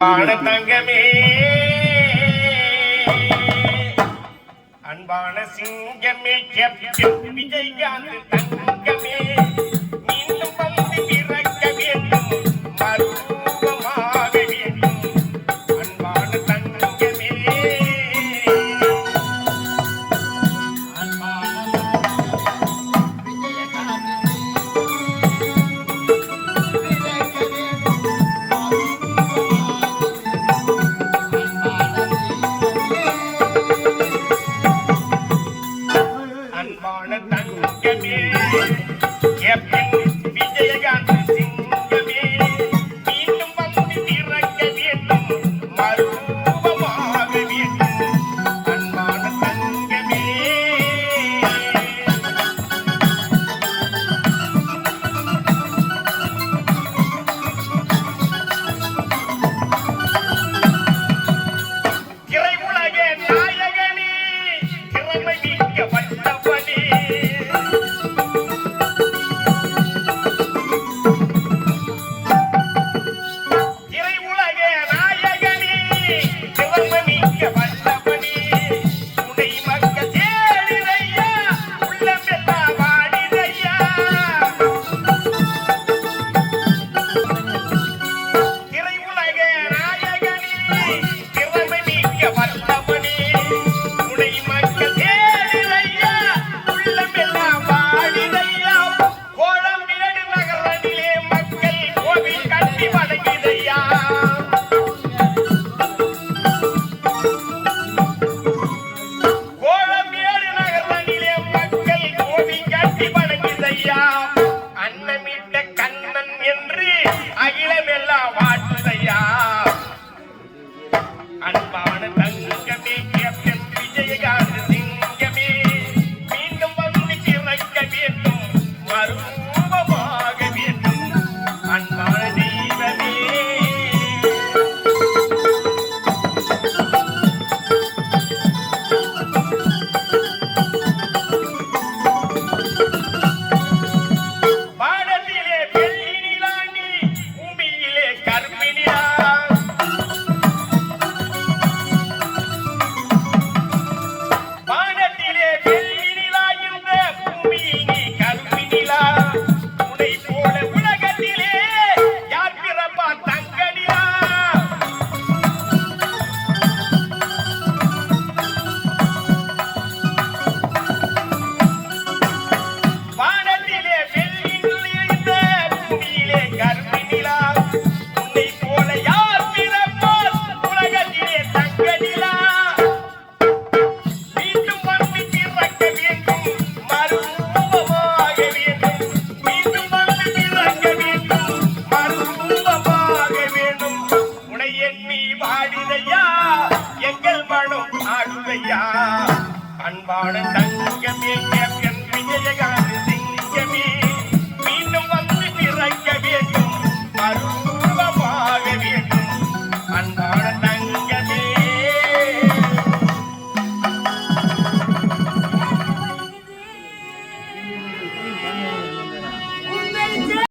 அன்பான தங்கமே அன்பான சிங்கமே கேப்டன் விஜயகாந்த் தங்கமே. அருள்